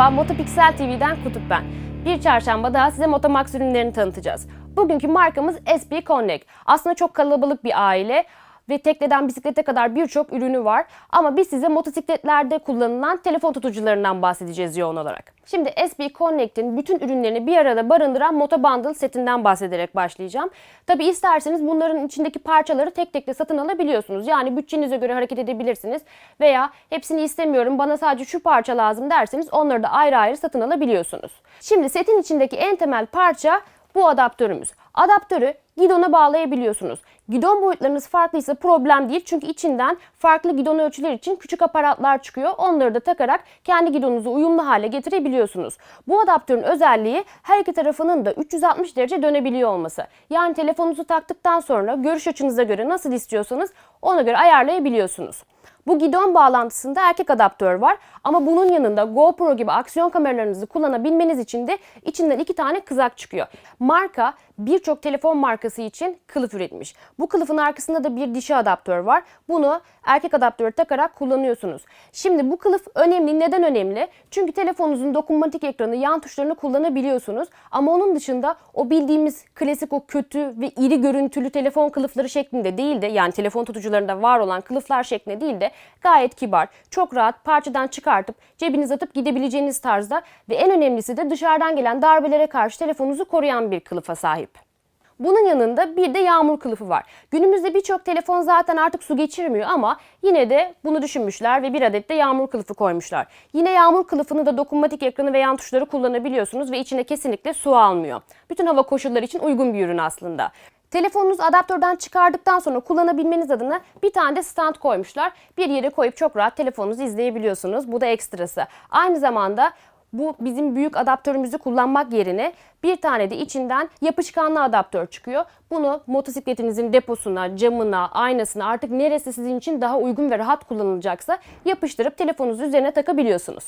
Merhaba, Motopixel TV'den Kutup ben. Bir çarşamba daha size Motomax ürünlerini tanıtacağız. Bugünkü markamız SP Connect. Aslında çok kalabalık bir aile ve tekneden bisiklete kadar birçok ürünü var. Ama biz size motosikletlerde kullanılan telefon tutucularından bahsedeceğiz yoğun olarak. Şimdi SP Connect'in bütün ürünlerini bir arada barındıran Moto Bundle setinden bahsederek başlayacağım. Tabi isterseniz bunların içindeki parçaları tek tek de satın alabiliyorsunuz. Yani bütçenize göre hareket edebilirsiniz. Veya hepsini istemiyorum bana sadece şu parça lazım derseniz onları da ayrı ayrı satın alabiliyorsunuz. Şimdi setin içindeki en temel parça bu adaptörümüz. Adaptörü gidona bağlayabiliyorsunuz. Gidon boyutlarınız farklıysa problem değil çünkü içinden farklı gidon ölçüler için küçük aparatlar çıkıyor. Onları da takarak kendi gidonunuzu uyumlu hale getirebiliyorsunuz. Bu adaptörün özelliği her iki tarafının da 360 derece dönebiliyor olması. Yani telefonunuzu taktıktan sonra görüş açınıza göre nasıl istiyorsanız ona göre ayarlayabiliyorsunuz. Bu gidon bağlantısında erkek adaptör var ama bunun yanında GoPro gibi aksiyon kameralarınızı kullanabilmeniz için de içinden iki tane kızak çıkıyor. Marka birçok telefon markası için kılıf üretmiş. Bu kılıfın arkasında da bir dişi adaptör var. Bunu erkek adaptörü takarak kullanıyorsunuz. Şimdi bu kılıf önemli. Neden önemli? Çünkü telefonunuzun dokunmatik ekranı, yan tuşlarını kullanabiliyorsunuz. Ama onun dışında o bildiğimiz klasik o kötü ve iri görüntülü telefon kılıfları şeklinde değil de yani telefon tutucularında var olan kılıflar şeklinde değil de gayet kibar, çok rahat parçadan çıkartıp cebinize atıp gidebileceğiniz tarzda ve en önemlisi de dışarıdan gelen darbelere karşı telefonunuzu koruyan bir kılıfa sahip. Bunun yanında bir de yağmur kılıfı var. Günümüzde birçok telefon zaten artık su geçirmiyor ama yine de bunu düşünmüşler ve bir adet de yağmur kılıfı koymuşlar. Yine yağmur kılıfını da dokunmatik ekranı ve yan tuşları kullanabiliyorsunuz ve içine kesinlikle su almıyor. Bütün hava koşulları için uygun bir ürün aslında. Telefonunuzu adaptörden çıkardıktan sonra kullanabilmeniz adına bir tane de stand koymuşlar. Bir yere koyup çok rahat telefonunuzu izleyebiliyorsunuz. Bu da ekstrası. Aynı zamanda bu bizim büyük adaptörümüzü kullanmak yerine bir tane de içinden yapışkanlı adaptör çıkıyor. Bunu motosikletinizin deposuna, camına, aynasına artık neresi sizin için daha uygun ve rahat kullanılacaksa yapıştırıp telefonunuzun üzerine takabiliyorsunuz.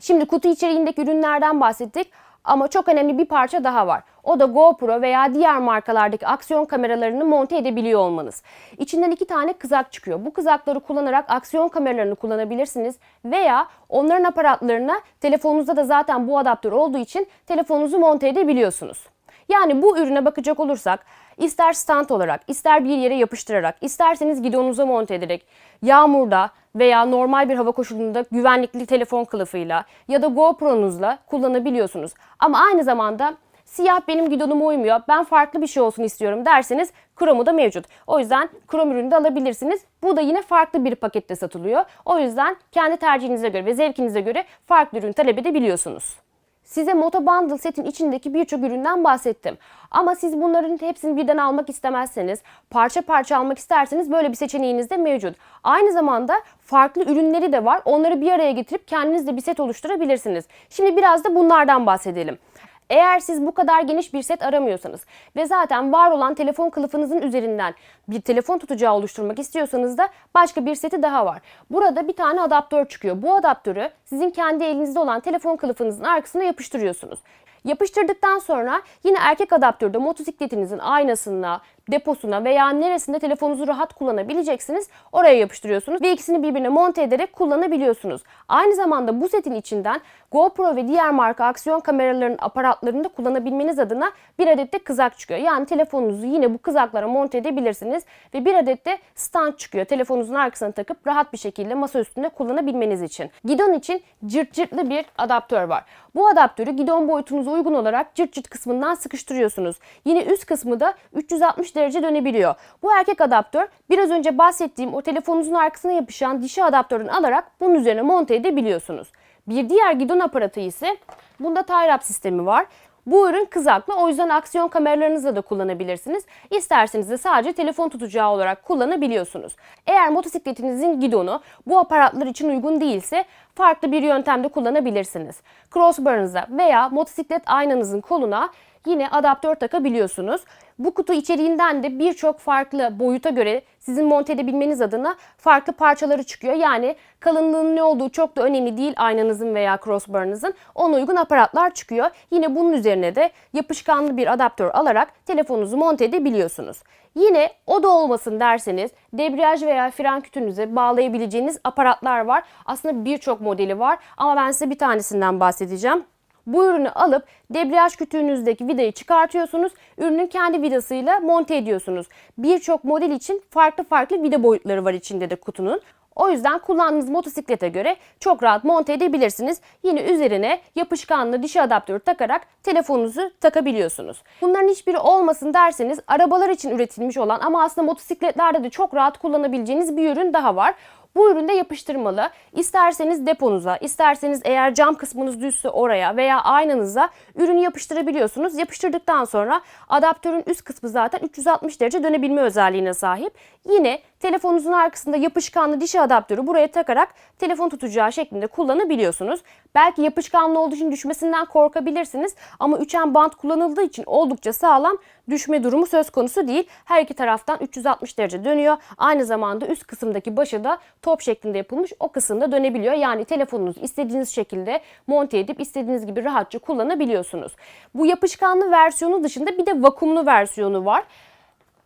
Şimdi kutu içeriğindeki ürünlerden bahsettik ama çok önemli bir parça daha var. O da GoPro veya diğer markalardaki aksiyon kameralarını monte edebiliyor olmanız. İçinden iki tane kızak çıkıyor. Bu kızakları kullanarak aksiyon kameralarını kullanabilirsiniz veya onların aparatlarına telefonunuzda da zaten bu adaptör olduğu için telefonunuzu monte edebiliyorsunuz. Yani bu ürüne bakacak olursak ister stand olarak, ister bir yere yapıştırarak, isterseniz gidonuza monte ederek, yağmurda veya normal bir hava koşulunda güvenlikli telefon kılıfıyla ya da GoPro'nuzla kullanabiliyorsunuz. Ama aynı zamanda siyah benim gidonuma uymuyor, ben farklı bir şey olsun istiyorum derseniz Chrome'u da mevcut. O yüzden Chrome ürünü de alabilirsiniz. Bu da yine farklı bir pakette satılıyor. O yüzden kendi tercihinize göre ve zevkinize göre farklı ürün talep edebiliyorsunuz. Size Moto Bundle setin içindeki birçok üründen bahsettim. Ama siz bunların hepsini birden almak istemezseniz, parça parça almak isterseniz böyle bir seçeneğiniz de mevcut. Aynı zamanda farklı ürünleri de var. Onları bir araya getirip kendiniz de bir set oluşturabilirsiniz. Şimdi biraz da bunlardan bahsedelim. Eğer siz bu kadar geniş bir set aramıyorsanız ve zaten var olan telefon kılıfınızın üzerinden bir telefon tutacağı oluşturmak istiyorsanız da başka bir seti daha var. Burada bir tane adaptör çıkıyor. Bu adaptörü sizin kendi elinizde olan telefon kılıfınızın arkasına yapıştırıyorsunuz. Yapıştırdıktan sonra yine erkek adaptörde motosikletinizin aynasına, deposuna veya neresinde telefonunuzu rahat kullanabileceksiniz oraya yapıştırıyorsunuz ve ikisini birbirine monte ederek kullanabiliyorsunuz. Aynı zamanda bu setin içinden GoPro ve diğer marka aksiyon kameralarının aparatlarını da kullanabilmeniz adına bir adet de kızak çıkıyor. Yani telefonunuzu yine bu kızaklara monte edebilirsiniz ve bir adet de stand çıkıyor. Telefonunuzun arkasına takıp rahat bir şekilde masa üstünde kullanabilmeniz için. Gidon için cırt cırtlı bir adaptör var. Bu adaptörü gidon boyutunuza uygun olarak cırt cırt kısmından sıkıştırıyorsunuz. Yine üst kısmı da 360 derece dönebiliyor. Bu erkek adaptör biraz önce bahsettiğim o telefonunuzun arkasına yapışan dişi adaptörün alarak bunun üzerine monte edebiliyorsunuz. Bir diğer gidon aparatı ise bunda tie-up sistemi var. Bu ürün kızaklı o yüzden aksiyon kameralarınızla da kullanabilirsiniz. İsterseniz de sadece telefon tutacağı olarak kullanabiliyorsunuz. Eğer motosikletinizin gidonu bu aparatlar için uygun değilse farklı bir yöntemde kullanabilirsiniz. Crossbar'ınıza veya motosiklet aynanızın koluna yine adaptör takabiliyorsunuz. Bu kutu içeriğinden de birçok farklı boyuta göre sizin monte edebilmeniz adına farklı parçaları çıkıyor. Yani kalınlığının ne olduğu çok da önemli değil aynanızın veya crossbar'ınızın. Ona uygun aparatlar çıkıyor. Yine bunun üzerine de yapışkanlı bir adaptör alarak telefonunuzu monte edebiliyorsunuz. Yine o da olmasın derseniz debriyaj veya fren kütünüze bağlayabileceğiniz aparatlar var. Aslında birçok modeli var ama ben size bir tanesinden bahsedeceğim. Bu ürünü alıp debriyaj kütüğünüzdeki vidayı çıkartıyorsunuz. Ürünün kendi vidasıyla monte ediyorsunuz. Birçok model için farklı farklı vida boyutları var içinde de kutunun. O yüzden kullandığınız motosiklete göre çok rahat monte edebilirsiniz. Yine üzerine yapışkanlı dişi adaptörü takarak telefonunuzu takabiliyorsunuz. Bunların hiçbiri olmasın derseniz arabalar için üretilmiş olan ama aslında motosikletlerde de çok rahat kullanabileceğiniz bir ürün daha var. Bu üründe yapıştırmalı. İsterseniz deponuza, isterseniz eğer cam kısmınız düzse oraya veya aynanıza ürünü yapıştırabiliyorsunuz. Yapıştırdıktan sonra adaptörün üst kısmı zaten 360 derece dönebilme özelliğine sahip. Yine telefonunuzun arkasında yapışkanlı dişi adaptörü buraya takarak telefon tutacağı şeklinde kullanabiliyorsunuz. Belki yapışkanlı olduğu için düşmesinden korkabilirsiniz ama üçen bant kullanıldığı için oldukça sağlam düşme durumu söz konusu değil. Her iki taraftan 360 derece dönüyor. Aynı zamanda üst kısımdaki başı da top şeklinde yapılmış o kısımda dönebiliyor. Yani telefonunuzu istediğiniz şekilde monte edip istediğiniz gibi rahatça kullanabiliyorsunuz. Bu yapışkanlı versiyonu dışında bir de vakumlu versiyonu var.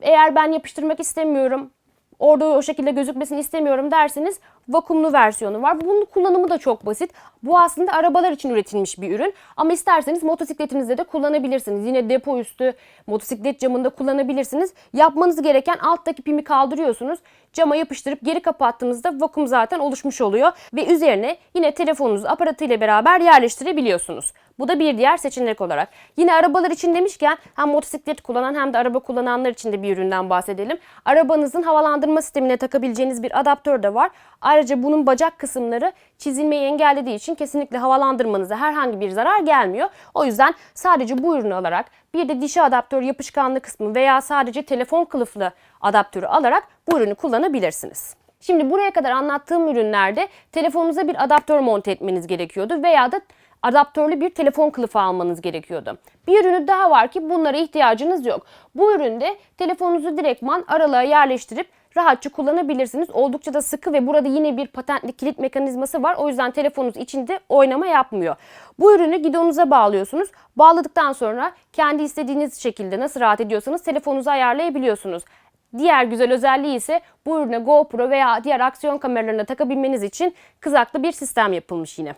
Eğer ben yapıştırmak istemiyorum, orada o şekilde gözükmesini istemiyorum derseniz vakumlu versiyonu var. Bunun kullanımı da çok basit. Bu aslında arabalar için üretilmiş bir ürün. Ama isterseniz motosikletinizde de kullanabilirsiniz. Yine depo üstü motosiklet camında kullanabilirsiniz. Yapmanız gereken alttaki pimi kaldırıyorsunuz. Cama yapıştırıp geri kapattığınızda vakum zaten oluşmuş oluyor. Ve üzerine yine telefonunuzu aparatıyla beraber yerleştirebiliyorsunuz. Bu da bir diğer seçenek olarak. Yine arabalar için demişken hem motosiklet kullanan hem de araba kullananlar için de bir üründen bahsedelim. Arabanızın havalandırma sistemine takabileceğiniz bir adaptör de var. Ayrıca bunun bacak kısımları çizilmeyi engellediği için kesinlikle havalandırmanıza herhangi bir zarar gelmiyor. O yüzden sadece bu ürünü alarak bir de dişi adaptör yapışkanlı kısmı veya sadece telefon kılıflı adaptörü alarak bu ürünü kullanabilirsiniz. Şimdi buraya kadar anlattığım ürünlerde telefonunuza bir adaptör monte etmeniz gerekiyordu veya da adaptörlü bir telefon kılıfı almanız gerekiyordu. Bir ürünü daha var ki bunlara ihtiyacınız yok. Bu üründe telefonunuzu direktman aralığa yerleştirip rahatça kullanabilirsiniz. Oldukça da sıkı ve burada yine bir patentli kilit mekanizması var. O yüzden telefonunuz içinde oynama yapmıyor. Bu ürünü gidonuza bağlıyorsunuz. Bağladıktan sonra kendi istediğiniz şekilde nasıl rahat ediyorsanız telefonunuzu ayarlayabiliyorsunuz. Diğer güzel özelliği ise bu ürüne GoPro veya diğer aksiyon kameralarına takabilmeniz için kızaklı bir sistem yapılmış yine.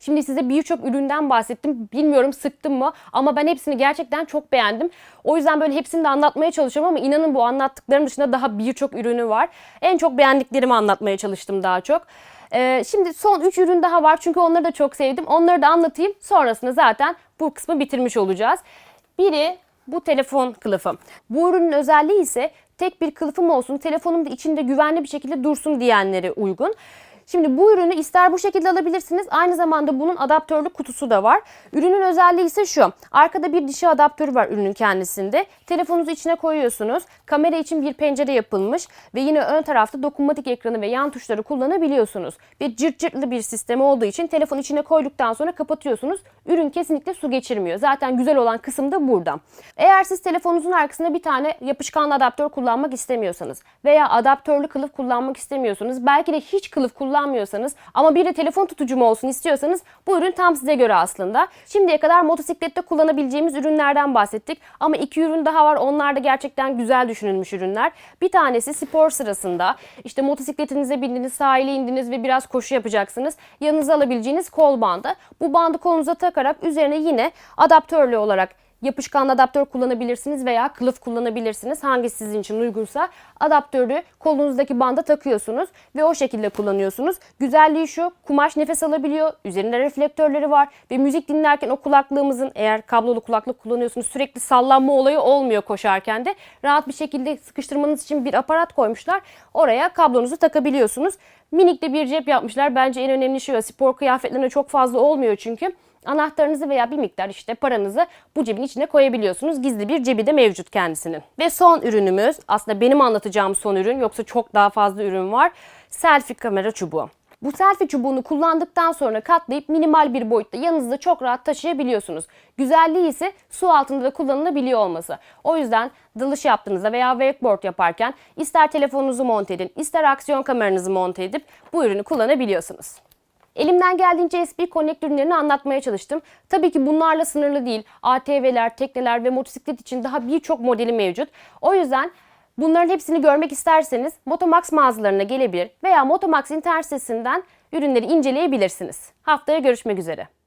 Şimdi size birçok üründen bahsettim. Bilmiyorum sıktım mı ama ben hepsini gerçekten çok beğendim. O yüzden böyle hepsini de anlatmaya çalışıyorum ama inanın bu anlattıklarım dışında daha birçok ürünü var. En çok beğendiklerimi anlatmaya çalıştım daha çok. Ee, şimdi son 3 ürün daha var çünkü onları da çok sevdim. Onları da anlatayım. Sonrasında zaten bu kısmı bitirmiş olacağız. Biri bu telefon kılıfı. Bu ürünün özelliği ise tek bir kılıfım olsun, telefonum da içinde güvenli bir şekilde dursun diyenlere uygun. Şimdi bu ürünü ister bu şekilde alabilirsiniz. Aynı zamanda bunun adaptörlü kutusu da var. Ürünün özelliği ise şu. Arkada bir dişi adaptörü var ürünün kendisinde. Telefonunuzu içine koyuyorsunuz. Kamera için bir pencere yapılmış ve yine ön tarafta dokunmatik ekranı ve yan tuşları kullanabiliyorsunuz. Ve cırt cırtlı bir sistem olduğu için telefon içine koyduktan sonra kapatıyorsunuz. Ürün kesinlikle su geçirmiyor. Zaten güzel olan kısım da burada. Eğer siz telefonunuzun arkasında bir tane yapışkanlı adaptör kullanmak istemiyorsanız veya adaptörlü kılıf kullanmak istemiyorsanız belki de hiç kılıf kullanmıyorsanız ama bir de telefon tutucu mu olsun istiyorsanız bu ürün tam size göre aslında. Şimdiye kadar motosiklette kullanabileceğimiz ürünlerden bahsettik ama iki ürün daha var. Onlar da gerçekten güzel düşünülmüş ürünler. Bir tanesi spor sırasında işte motosikletinize bindiniz, sahile indiniz ve biraz koşu yapacaksınız. Yanınıza alabileceğiniz kol bandı. Bu bandı kolunuza takarak üzerine yine adaptörlü olarak Yapışkan adaptör kullanabilirsiniz veya kılıf kullanabilirsiniz. Hangisi sizin için uygunsa adaptörü kolunuzdaki banda takıyorsunuz ve o şekilde kullanıyorsunuz. Güzelliği şu kumaş nefes alabiliyor. Üzerinde reflektörleri var ve müzik dinlerken o kulaklığımızın eğer kablolu kulaklık kullanıyorsunuz sürekli sallanma olayı olmuyor koşarken de. Rahat bir şekilde sıkıştırmanız için bir aparat koymuşlar. Oraya kablonuzu takabiliyorsunuz. Minik de bir cep yapmışlar. Bence en önemli şey o. Spor kıyafetlerine çok fazla olmuyor çünkü anahtarınızı veya bir miktar işte paranızı bu cebin içine koyabiliyorsunuz. Gizli bir cebi de mevcut kendisinin. Ve son ürünümüz aslında benim anlatacağım son ürün yoksa çok daha fazla ürün var. Selfie kamera çubuğu. Bu selfie çubuğunu kullandıktan sonra katlayıp minimal bir boyutta yanınızda çok rahat taşıyabiliyorsunuz. Güzelliği ise su altında da kullanılabiliyor olması. O yüzden dalış yaptığınızda veya wakeboard yaparken ister telefonunuzu monte edin, ister aksiyon kameranızı monte edip bu ürünü kullanabiliyorsunuz. Elimden geldiğince SP Connect ürünlerini anlatmaya çalıştım. Tabii ki bunlarla sınırlı değil. ATV'ler, tekneler ve motosiklet için daha birçok modeli mevcut. O yüzden bunların hepsini görmek isterseniz Motomax mağazalarına gelebilir veya Motomax internet sitesinden ürünleri inceleyebilirsiniz. Haftaya görüşmek üzere.